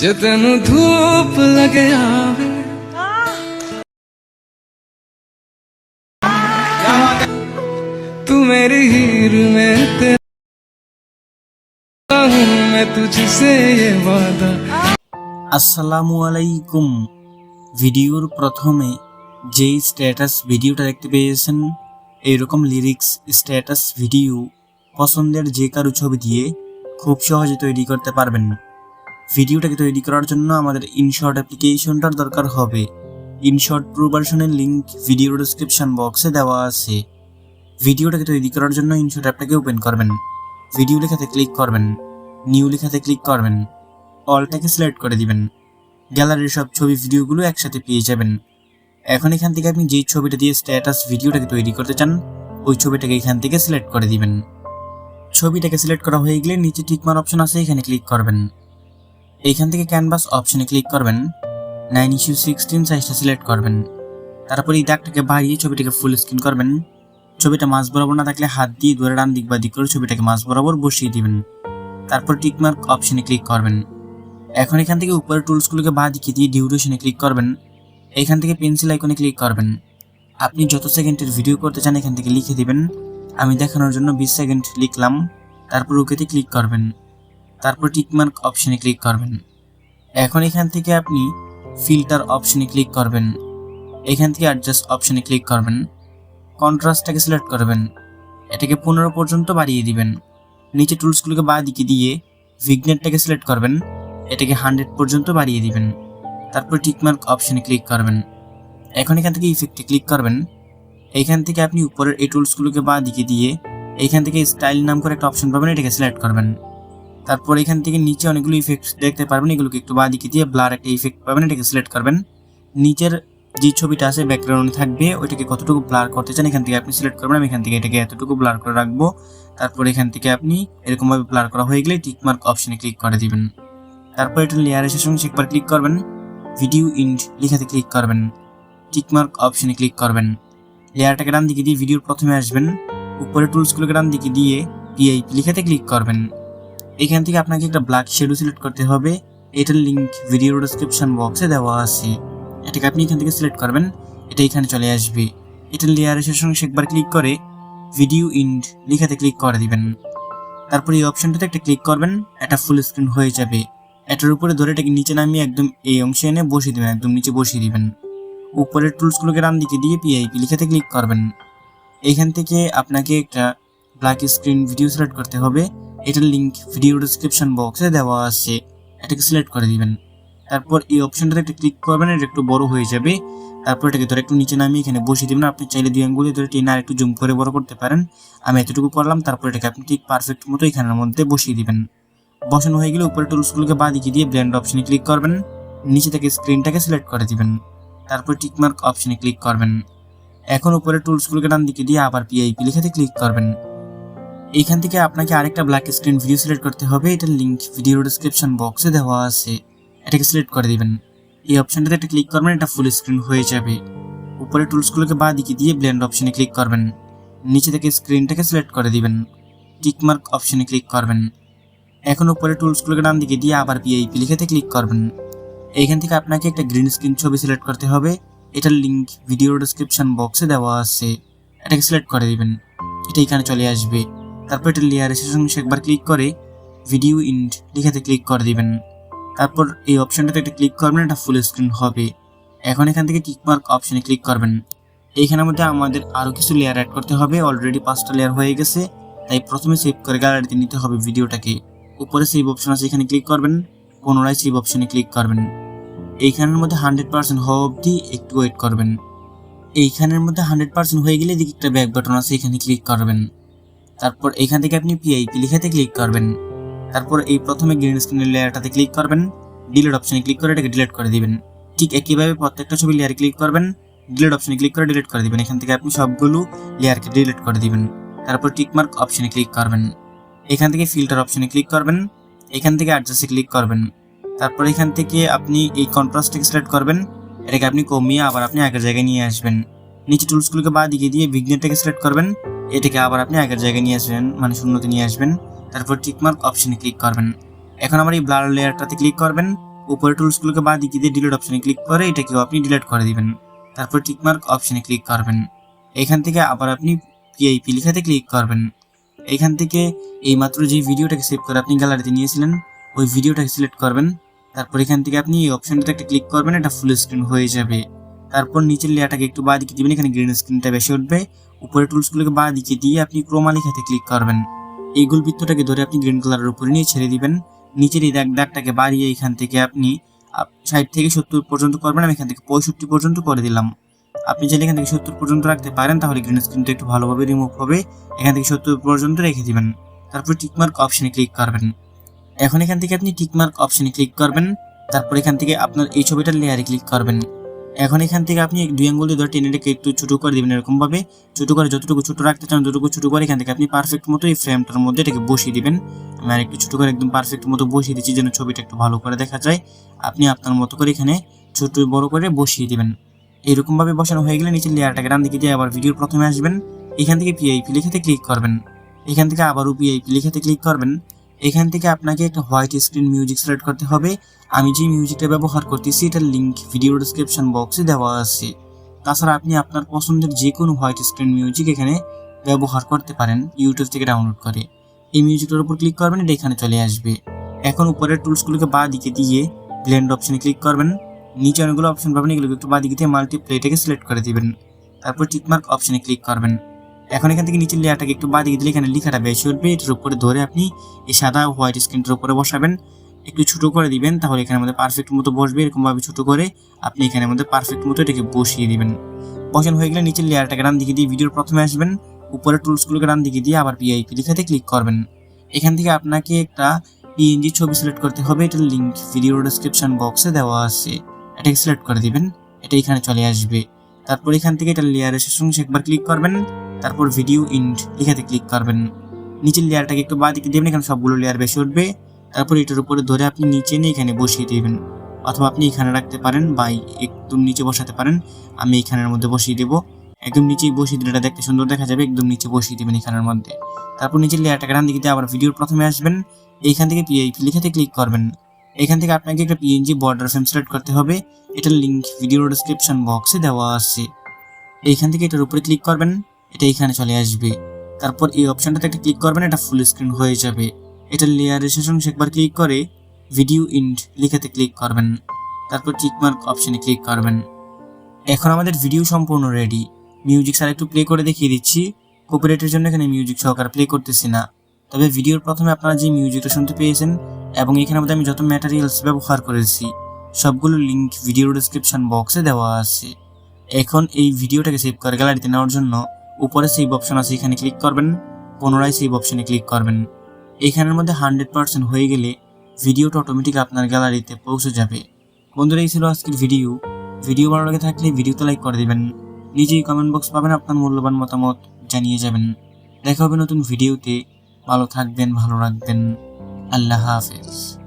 ਜੇ ਤੈਨੂੰ ਧੂਪ ਲੱਗੇ ਆਵੇ ਤੂੰ ਮੇਰੀ ਹੀਰ ਮੈਂ ਤੇਰਾ ਹੂੰ ਮੈਂ ਤੁਝਸੇ ਇਹ আসসালামু আলাইকুম। ভিডিওর প্রথমে যেই স্ট্যাটাস ভিডিওটা দেখতে পেয়েছেন, এরকম লিরিক্স স্ট্যাটাস ভিডিও পছন্দের যে কারও ছবি দিয়ে খুব সহজে তৈরি করতে পারবেন। ভিডিওটাকে তৈরি করার জন্য আমাদের ইনশর্ট অ্যাপ্লিকেশনটার দরকার হবে। ইনশর্ট প্রো ভার্সনের লিঙ্ক ভিডিও ডিসক্রিপশন বক্সে দেওয়া আছে। ভিডিওটাকে তৈরি করার জন্য ইনশর্ট অ্যাপটাকে ওপেন করবেন। ভিডিও লেখাতে ক্লিক করবেন। নিউ লেখাতে ক্লিক করবেন। অলটাকে সিলেক্ট করে দিবেন। গ্যালারির সব ছবি ভিডিওগুলো একসাথে পেয়ে যাবেন। এখন এখান থেকে আপনি যেই ছবিটা দিয়ে স্ট্যাটাস ভিডিওটাকে তৈরি করতে চান, ওই ছবিটাকে এখান থেকে সিলেক্ট করে দিবেন। ছবিটাকে সিলেক্ট করা হয়ে গেলে নিচে টিকমার অপশন আছে, এখানে ক্লিক করবেন। এইখান থেকে ক্যানভাস অপশনে ক্লিক করবেন নাইন ইস্যু সিক্সটিন সাইজটা সিলেক্ট করবেন। তারপর এই দাগটাকে বাড়িয়ে ছবিটাকে ফুল স্ক্রিন করবেন। ছবিটা মাঝ বরাবর না থাকলে হাত দিয়ে ধরে ডান দিক বা দিক করে ছবিটাকে মাঝ বরাবর বসিয়ে দিবেন। তারপর টিকমার্ক অপশনে ক্লিক করবেন। এখন এখান থেকে উপরের টুলসগুলোকে বাঁ দিকে দিয়ে ডিউরেশনে ক্লিক করবেন। এখান থেকে পেন্সিল আইকনে ক্লিক করবেন। আপনি যত সেকেন্ডের ভিডিও করতে চান এখান থেকে লিখে দিবেন। আমি দেখানোর জন্য বিশ সেকেন্ড লিখলাম। তারপর ওকেতে ক্লিক করবেন। তারপর টিকমার্ক অপশনে ক্লিক করবেন। এখন এখান থেকে আপনি ফিল্টার অপশনে ক্লিক করবেন। এখান থেকে অ্যাডজাস্ট অপশনে ক্লিক করবেন। কন্ট্রাস্টটাকে সিলেক্ট করবেন। এটাকে পনেরো পর্যন্ত বাড়িয়ে দিবেন। নিচে টুলসগুলোকে বাঁ দিকে দিয়ে ভিগনেটটাকে সিলেক্ট করবেন। এটাকে হান্ড্রেড পর্যন্ত বাড়িয়ে দিবেন। তারপর টিকমার্ক অপশনে ক্লিক করবেন। এখন এখান থেকে ইফেক্টে ক্লিক করবেন। এখান থেকে আপনি উপরের এই টুলসগুলোকে বাঁ দিকে দিয়ে এখান থেকে স্টাইল নাম করে একটা অপশন পাবেন, এটাকে সিলেক্ট করবেন। তারপর এখান থেকে নিচে অনেকগুলো ইফেক্ট দেখতে পারবেন। এগুলোকে একটু বাঁ দিকে দিয়ে ব্লার একটা ইফেক্ট পাবেন, এটাকে সিলেক্ট করবেন। নিচের যে ছবিটা আছে ব্যাকগ্রাউন্ডে থাকবে, ওইটাকে কতটুকু ব্লার করতে চান, এখান থেকে আপনি সিলেক্ট করবেন। আমি এখান থেকে এটাকে এতটুকু ব্লার করে রাখব। তারপর এখান থেকে আপনি এরকমভাবে ব্লার করা হয়ে গেলে টিকমার্ক অপশনে ক্লিক করে দিবেন। তারপর এটা লেয়ারের সঙ্গে একবার ক্লিক করবেন। ভিডিও ইন্ড লেখাতে ক্লিক করবেন। টিকমার্ক অপশনে ক্লিক করবেন। লেয়ারটাকে ডান দিকে দিয়ে ভিডিওর প্রথমে আসবেন। উপরে টুলসগুলোকে ডান দিকে দিয়ে পিআইপি লেখাতে ক্লিক করবেন। এখান থেকে আপনাকে একটা ব্ল্যাক শেডো সিলেক্ট করতে হবে। এটার লিঙ্ক ভিডিও ডিসক্রিপশন বক্সে দেওয়া আছে। এটাকে আপনি এখান থেকে সিলেক্ট করবেন। এটা এখানে চলে আসবে। এটার লেয়ার এসে সঙ্গে একবার ক্লিক করে ভিডিও ইন্ড লেখাতে ক্লিক করে দিবেন। তারপর এই অপশনটাতে একটা ক্লিক করবেন। এটা ফুল স্ক্রিন হয়ে যাবে। এটার উপরে ধরে এটাকে নিচে নামিয়ে একদম এই অংশে এনে বসিয়ে দিবেন। একদম নিচে বসিয়ে দিবেন। উপরের টুলসগুলোকে ডান দিকে দিয়ে পিআইপি লিখাতে ক্লিক করবেন। এখান থেকে আপনাকে একটা ব্ল্যাক স্ক্রিন ভিডিও সিলেক্ট করতে হবে। এটার লিঙ্ক ভিডিও ডিসক্রিপশন বক্সে দেওয়া আছে। এটাকে সিলেক্ট করে দিবেন। তারপর এই অপশনটাতে একটা ক্লিক করবেন, এটা একটু বড় হয়ে যাবে। তারপর এটাকে ধরে একটু নিচে নামিয়ে এখানে বসিয়ে দিবেন। আপনি চাইলে দুই আঙ্গুলে ধরে টেনে আর একটু জুম করে বড় করতে পারেন। আমি এতটুকু করলাম, তারপর এটাকে আপনি ঠিক পারফেক্ট মতো এখানের মধ্যে বসিয়ে দিবেন। বসানো হয়ে গেলে উপরে টুলসগুলোকে বাঁ দিকে দিয়ে ব্ল্যান্ড অপশনে ক্লিক করবেন। নিচে থেকে স্ক্রিনটাকে সিলেক্ট করে দিবেন। তারপর টিকমার্ক অপশনে ক্লিক করবেন। এখন উপরে টুলসগুলোকে ডান দিকে দিয়ে আবার পিআইপি লেখাতে ক্লিক করবেন। এইখান থেকে আপনাকে আরেকটা ব্ল্যাক স্ক্রিন ভিডিও সিলেক্ট করতে হবে। এটার লিঙ্ক ভিডিও ডিসক্রিপশন বক্সে দেওয়া আছে। এটাকে সিলেক্ট করে দিবেন। এই অপশনটাতে একটা ক্লিক করবেন, এটা ফুল স্ক্রিন হয়ে যাবে। উপরে টুলসগুলোকে বাঁ দিকে দিয়ে ব্ল্যান্ড অপশনে ক্লিক করবেন। নিচে থেকে স্ক্রিনটাকে সিলেক্ট করে দিবেন। টিকমার্ক অপশনে ক্লিক করবেন। এখন উপরে টুলসগুলোকে ডান দিকে দিয়ে আবার পিআইপি লিখেতে ক্লিক করবেন। এইখান থেকে আপনাকে একটা গ্রিন স্ক্রিন ছবি সিলেক্ট করতে হবে। এটার লিঙ্ক ভিডিও ডিসক্রিপশন বক্সে দেওয়া আছে। এটাকে সিলেক্ট করে দিবেন। এটা এখানে চলে আসবে। তারপর এটা লেয়ার সঙ্গে একবার ক্লিক করে ভিডিও ইন্ড লিখাতে ক্লিক করে দিবেন। তারপর এই অপশনটাতে একটা ক্লিক করবেন, এটা ফুল স্ক্রিন হবে। এখন এখান থেকে টিকমার্ক অপশনে ক্লিক করবেন। এইখানের মধ্যে আমাদের আরও কিছু লেয়ার অ্যাড করতে হবে। অলরেডি পাঁচটা লেয়ার হয়ে গেছে। তাই প্রথমে সেভ করে গ্যালারিতে নিতে হবে ভিডিওটাকে উপরে সেভ অপশন আছে, এখানে ক্লিক করবেন। পুনরায় সেভ অপশনে ক্লিক করবেন। এইখানের মধ্যে হান্ড্রেড পার্সেন্ট হওয়া অবধি একটু ওয়েট করবেন। এইখানের মধ্যে হান্ড্রেড পার্সেন্ট হয়ে গেলে দিকে একটা ব্যাক বাটন আছে, এখানে ক্লিক করবেন। তারপর এখান থেকে আপনি পিআইপি লিখাতে ক্লিক করবেন। তারপর এই প্রথমে গ্রিন স্ক্রিনের লেয়ারটাতে ক্লিক করবেন। ডিলিট অপশনে ক্লিক করে এটাকে ডিলিট করে দিবেন। ঠিক একইভাবে প্রত্যেকটা ছবি লেয়ারে ক্লিক করবেন। ডিলিট অপশনে ক্লিক করে ডিলিট করে দিবেন। এখান থেকে আপনি সবগুলো লেয়ারকে ডিলিট করে দিবেন। তারপর টিকমার্ক অপশনে ক্লিক করবেন। এখান থেকে ফিল্টার অপশনে ক্লিক করবেন। এখান থেকে অ্যাডজাস্টে ক্লিক করবেন। তারপর এখান থেকে আপনি এই কন্ট্রাস্টটাকে সিলেক্ট করবেন। এটাকে আপনি কমিয়ে আবার আপনি আগের জায়গায় নিয়ে আসবেন। নিচে টুলসগুলোকে বাঁ দিকে দিয়ে ভিগনেটটাকে সিলেক্ট করবেন। এটাকে আবার আপনি আগের জায়গায় নিয়ে আসবেন মানে শূন্যতে নিয়ে আসবেন। তারপর টিকমার্ক অপশনে ক্লিক করবেন। এখন আমার এই ব্লার লেয়ারটাতে ক্লিক করবেন। উপরে টুলসগুলোকে বাদ দিকে দিয়ে ডিলিট অপশনে ক্লিক করে এটাকেও আপনি ডিলিট করে দিবেন। তারপর টিকমার্ক অপশনে ক্লিক করবেন। এখান থেকে আবার আপনি পিআইপি লেখাতে ক্লিক করবেন। এখান থেকে এইমাত্র যে ভিডিওটাকে সেভ করে আপনি গ্যালারিতে নিয়েছিলেন, ওই ভিডিওটাকে সিলেক্ট করবেন। তারপর এখান থেকে আপনি এই অপশনটাতে একটা ক্লিক করবেন, এটা ফুল স্ক্রিন হয়ে যাবে। তারপর নিচের লেয়ারটাকে একটু বাঁ দিকে দিবেন, এখানে গ্রিন স্ক্রিনটা বেশি উঠবে। উপরে টুলসগুলোকে বাঁ দিকে দিয়ে আপনি ক্রোমা লেখাতে ক্লিক করবেন। এই গোল বৃত্তটাকে ধরে আপনি গ্রিন কালারের উপরে নিয়ে ছেড়ে দিবেন। নিচের এই দাগ দাগটাকে বাড়িয়ে এখান থেকে আপনি ষাট থেকে সত্তর পর্যন্ত করবেন। আমি এখান থেকে পঁয়ষট্টি পর্যন্ত করে দিলাম। আপনি যদি এখান থেকে সত্তর পর্যন্ত রাখতে পারেন, তাহলে গ্রিন স্ক্রিনটা একটু ভালোভাবে রিমুভ হবে। এখান থেকে সত্তর পর্যন্ত রেখে দিবেন। তারপর টিকমার্ক অপশনে ক্লিক করবেন। এখন এখান থেকে আপনি টিকমার্ক অপশনে ক্লিক করবেন। তারপর এখান থেকে আপনার এই ছবিটার লেয়ারে ক্লিক করবেন। এখন এখান থেকে আপনি দুই আঙ্গুল দিয়ে ধরে টেনে রেখে একটু ছোটো করে দিবেন এরকমভাবে। ছোটো করে যতটুকু ছোটো রাখতে চান যতটুকু ছোটো করে এখান থেকে আপনি পারফেক্ট মতো এই ফ্রেমটার মধ্যে এটাকে বসিয়ে দিবেন। আমি আর একটু ছোটো করে একদম পারফেক্ট মতো বসিয়ে দিচ্ছি যেন ছবিটা একটু ভালো করে দেখা যায়। আপনি আপনার মতো করে এখানে ছোট বড় করে বসিয়ে দেবেন। এরকমভাবে বসানো হয়ে গেলে নিচের লেয়ারটাকে ডান দিকে দিয়ে আবার ভিডিওর প্রথমে আসবেন। এখান থেকে পিআইপি লেখাতে ক্লিক করবেন। এখান থেকে আবারও পিআইপি লেখাতে ক্লিক করবেন। এখান থেকে আপনাকে একটা হোয়াইট স্ক্রিন মিউজিক সিলেক্ট করতে হবে। আমি যে মিউজিকটা ব্যবহার করতেছি, এটার লিঙ্ক ভিডিও ডিসক্রিপশন বক্সে দেওয়া আছে। তাছাড়া আপনি আপনার পছন্দের যে কোনো হোয়াইট স্ক্রিন মিউজিক এখানে ব্যবহার করতে পারেন ইউটিউব থেকে ডাউনলোড করে। এই মিউজিকটার উপর ক্লিক করবেন, এটা এখানে চলে আসবে। এখন উপরের টুলসগুলোকে বা দিকে দিয়ে ব্লেন্ড অপশনে ক্লিক করবেন। নিচে অনেকগুলো অপশন পাবেন, এগুলোকে একটু বা দিকে দিয়ে মাল্টিপ্লেটাকে সিলেক্ট করে দিবেন। তারপর টিকমার্ক অপশনে ক্লিক করবেন। এখন এখান থেকে নিচের লেয়ারটাকে একটু বা দিকে দিলে এখানে লেখাটা বেশি উঠবে। এটার উপরে ধরে আপনি এই সাদা হোয়াইট স্ক্রিনটার উপরে বসাবেন। একটু ছোটো করে দিবেন, তাহলে এখানের মধ্যে পারফেক্ট মতো বসবে। এরকমভাবে ছোটো করে আপনি এখানের মধ্যে পারফেক্ট মতো এটাকে বসিয়ে দিবেন। বসানো হয়ে গেলে নিচের লেয়ারটাকে ডান দিকে দিয়ে ভিডিওর প্রথমে আসবেন। উপরে টুলসগুলোকে ডান দিকে দিয়ে আবার পিআইপি লেখাতে ক্লিক করবেন। এখান থেকে আপনাকে একটা পিএনজি ছবি সিলেক্ট করতে হবে। এটার লিঙ্ক ভিডিও ডেসক্রিপশন বক্সে দেওয়া আছে। এটাকে সিলেক্ট করে দিবেন। এটা এখানে চলে আসবে। তারপর এখান থেকে এটা লেয়ারের শেষ অংশে একবার ক্লিক করবেন। তারপর ভিডিও ইন্ড লেখাতে ক্লিক করবেন। নিচের লেয়ারটাকে একটু বাঁ দিকে দেবেন, এখানে সবগুলো লেয়ার বেশি উঠবে। তারপর এটার উপরে ধরে আপনি নিচে নিয়ে এখানে বসিয়ে দেবেন। অথবা আপনি এখানে রাখতে পারেন বা একদম নিচে বসাতে পারেন। আমি এখানের মধ্যে বসিয়ে দেবো। একদম নিচেই বসিয়ে দিলে এটা দেখতে সুন্দর দেখা যাবে। একদম নিচে বসিয়ে দেবেন এখানের মধ্যে। তারপর নিচের লেয়ারটাকে ডান দিকে আবার ভিডিওর প্রথমে আসবেন। এইখান থেকে পিআইপি লেখাতে ক্লিক করবেন। এখান থেকে আপনাকে একটা পিএনজি বর্ডার ফ্রেম সিলেক্ট করতে হবে। এটার লিঙ্ক ভিডিও ডিসক্রিপশন বক্সে দেওয়া আছে। এইখান থেকে এটার উপরে ক্লিক করবেন। এটা এখানে চলে আসবে। তারপর এই অপশনটাতে একটা ক্লিক করবেন, এটা ফুল স্ক্রিন হয়ে যাবে। এটা লেয়ারের শেষ অংশে একবার ক্লিক করে ভিডিও ইন্ড লেখাতে ক্লিক করবেন। তারপর টিকমার্ক অপশনে ক্লিক করবেন। এখন আমাদের ভিডিও সম্পূর্ণ রেডি মিউজিক স্যার একটু প্লে করে দেখিয়ে দিচ্ছি। কপিরাইটের জন্য এখানে মিউজিক সহকারে প্লে করতেছি না। তবে ভিডিওর প্রথমে আপনারা যে মিউজিকটা শুনতে পেয়েছেন এবং এখানে মধ্যে আমি যত ম্যাটেরিয়ালস ব্যবহার করেছি, সবগুলো লিঙ্ক ভিডিও ডিসক্রিপশন বক্সে দেওয়া আছে। এখন এই ভিডিওটাকে সেভ করে গ্যালারিতে নেওয়ার জন্য উপরে সেভ অপশন আছে, এখানে ক্লিক করবেন, পুনরায় সেভ অপশনে ক্লিক করবেন। এখানের মধ্যে হান্ড্রেড পার্সেন্ট হয়ে গেলে ভিডিওটা অটোমেটিক আপনার গ্যালারিতে পৌঁছে যাবে। বন্ধুরা, এই ছিল আজকের ভিডিও ভিডিও ভালো লাগে থাকলে ভিডিওতে লাইক করে দেবেন। নিজেই কমেন্ট বক্স পাবেন, আপনার মূল্যবান মতামত জানিয়ে যাবেন। দেখা হবে নতুন ভিডিওতে ভালো থাকবেন, ভালো রাখবেন। আল্লাহ হাফেজ।